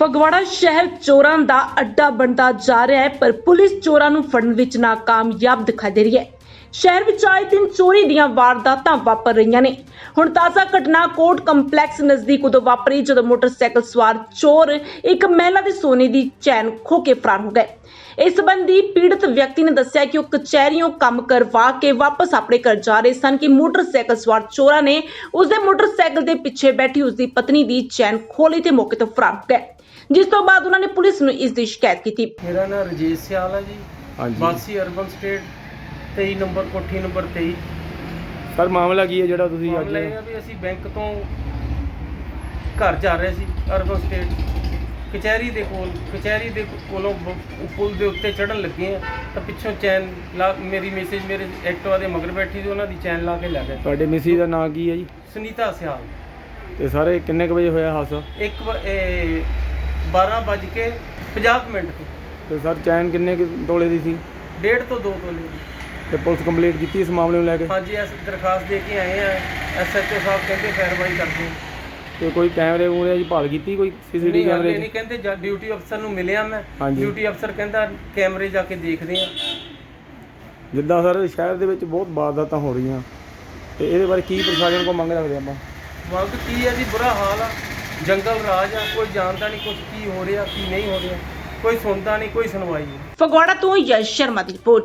ਫਗਵਾੜਾ ਸ਼ਹਿਰ ਚੋਰਾਂ ਦਾ ਅੱਡਾ ਬਣਦਾ ਜਾ ਰਿਹਾ ਹੈ, ਪਰ ਪੁਲਿਸ ਚੋਰਾਂ ਨੂੰ ਫੜਨ ਵਿੱਚ ਨਾਕਾਮਯਾਬ ਦਿਖਾਈ ਦੇ ਰਹੀ ਹੈ। ਸ਼ਹਿਰ ਵਿੱਚ ਆਏ ਦਿਨ ਚੋਰੀ ਦੀਆਂ ਵਾਰਦਾਤਾਂ ਵਾਪਰ ਰਹੀਆਂ ਨੇ। ਹੁਣ ਤਾਜ਼ਾ ਘਟਨਾ ਕੋਰਟ ਕੰਪਲੈਕਸ ਨਜ਼ਦੀਕ ਉਦੋਂ ਵਾਪਰੀ ਜਦੋਂ ਮੋਟਰਸਾਈਕਲ ਸਵਾਰ ਚੋਰ ਇੱਕ ਮਹਿਲਾ ਦੇ ਸੋਨੇ ਦੀ ਚੈਨ ਖੋ ਕੇ ਫਰਾਰ ਹੋ ਗਏ। ਇਸ ਸੰਬੰਧੀ ਪੀੜਤ ਵਿਅਕਤੀ ਨੇ ਦੱਸਿਆ ਕਿ ਉਹ ਕਚਹਿਰੀਓਂ ਕੰਮ ਕਰਵਾ ਕੇ ਵਾਪਸ ਆਪਣੇ ਘਰ ਜਾ ਰਹੇ ਸਨ ਕਿ ਮੋਟਰਸਾਈਕਲ ਸਵਾਰ ਚੋਰਾਂ ਨੇ ਉਸ ਦੇ ਮੋਟਰਸਾਈਕਲ ਦੇ ਪਿੱਛੇ ਬੈਠੀ ਉਸ ਦੀ ਪਤਨੀ ਦੀ ਚੈਨ ਖੋਲੀ ਤੇ ਮੌਕੇ ਤੋਂ ਫਰਾਰ ਹੋ ਗਏ। ਜਿਸ ਤੋਂ ਬਾਅਦ ਉਹਨਾਂ ਨੇ ਪੁਲਿਸ ਨੂੰ ਇਸ ਦੀ ਸ਼ਿਕਾਇਤ ਕੀਤੀ। ਮੇਰਾ ਨਾਮ ਰਜੇਸ਼ ਸਿਆਲ ਹੈ ਜੀ। ਹਾਂਜੀ। ਵਾਸੀ ਅਰਬਨ ਸਟੇਟ 23 ਨੰਬਰ ਕੋਠੀ ਨੰਬਰ 23 ਸਰ ਮਾਮਲਾ ਕੀ ਹੈ ਜਿਹੜਾ ਤੁਸੀਂ ਅੱਜ ਮਾਮਲਾ ਇਹ ਆ ਵੀ ਅਸੀਂ ਬੈਂਕ ਤੋਂ ਘਰ ਜਾ ਰਹੇ ਸੀ ਅਰਬਨ ਸਟੇਟ। ਕਚਹਿਰੀ ਦੇ ਕੋਲ ਕਚਹਿਰੀ ਦੇ ਕੋਲੋਂ ਬ- ਪੁਲ ਦੇ ਉੱਤੇ ਚੜਨ ਲੱਗੇ ਆ ਤਾਂ ਪਿੱਛੋਂ ਚੈਨ ਲਾ ਮੇਰੀ ਮੈਸੇਜ ਮੇਰੇ ਐਕਟਿਵਾ ਦੇ ਮਗਰ ਬੈਠੀ ਸੀ ਉਹਨਾਂ ਦੀ ਚੈਨ ਲਾ ਕੇ ਲੈ ਗਏ। ਤੁਹਾਡੇ ਮਿਸੀ ਦਾ ਨਾਂ ਕੀ ਹੈ ਜੀ? ਸੁਨੀਤਾ ਸਿਆਲ। ਤੇ ਸਾਰੇ ਕਿੰਨੇ ਕੁ ਵਜੇ ਹੋਇਆ ਹਾਦਸਾ? ਇੱਕ ਵ- ਇਹ 12 ਵੱਜ ਕੇ 50 ਮਿੰਟ ਤੇ। ਤੇ ਸਰ ਚੈਨ ਕਿੰਨੇ ਕੁ ਤੋਲੇ ਦੀ ਸੀ? ਡੇਢ ਤੋਂ 2 ਤੋਲੇ ਦੀ। ਤੇ ਪੁਲਿਸ ਕੰਪਲੀਟ ਕੀਤੀ ਇਸ ਮਾਮਲੇ ਨੂੰ ਲੈ ਕੇ? ਹਾਂਜੀ ਅਸੀਂ ਦਰਖਾਸਤ ਦੇ ਕੇ ਆਏ ਆ ਐਸਐਚਓ ਸਾਹਿਬ ਕਹਿੰਦੇ ਕਾਰਵਾਈ ਕਰਦੇ ਤੇ ਕੋਈ ਕੈਮਰੇ ਮੂਰੇ ਦੀ ਭਾਲ ਕੀਤੀ ਕੋਈ ਸੀਸੀਟੀਵੀ ਨਹੀਂ ਹਾਲੇ ਕੈਮਰੇ ਨਹੀਂ ਕਹਿੰਦੇ ਜਾਂ ਡਿਊਟੀ ਅਫਸਰ ਨੂੰ ਮਿਲਿਆ ਮੈਂ। ਹਾਂਜੀ। ਡਿਊਟੀ ਅਫਸਰ ਕਹਿੰਦਾ ਕੈਮਰੇ ਜਾ ਕੇ ਦੇਖਦੇ ਆ ਜਿੱਦਾਂ ਸਰ ਸ਼ਹਿਰ ਦੇ ਵਿੱਚ ਬਹੁਤ ਵਾਰਦਾਤਾਂ ਹੋ ਰਹੀਆਂ। ਤੇ ਇਹਦੇ ਬਾਰੇ ਕੀ ਪ੍ਰਸ਼ਾਸਨ ਕੋਲ ਮੰਗ ਰੱਖਦੇ ਆਪਾਂ? ਵਕਤ ਕੀ ਹੈ ਜੀ? ਬੁਰਾ ਹਾਲ ਆ। ਜੰਗਲ ਰਾਜ ਆ। ਕੋਈ ਜਾਣਦਾ ਨਹੀਂ ਕੁਝ ਕੀ ਹੋ ਰਿਹਾ ਕੀ ਨਹੀਂ ਹੋ ਰਿਹਾ। ਕੋਈ ਸੁਣਦਾ ਨਹੀਂ ਕੋਈ ਸੁਣਵਾਈ ਨਹੀਂ। ਫਗਵਾੜਾ ਤੋਂ ਯਸ਼ ਸ਼ਰਮਾ ਦੀ ਰਿਪੋਰਟ।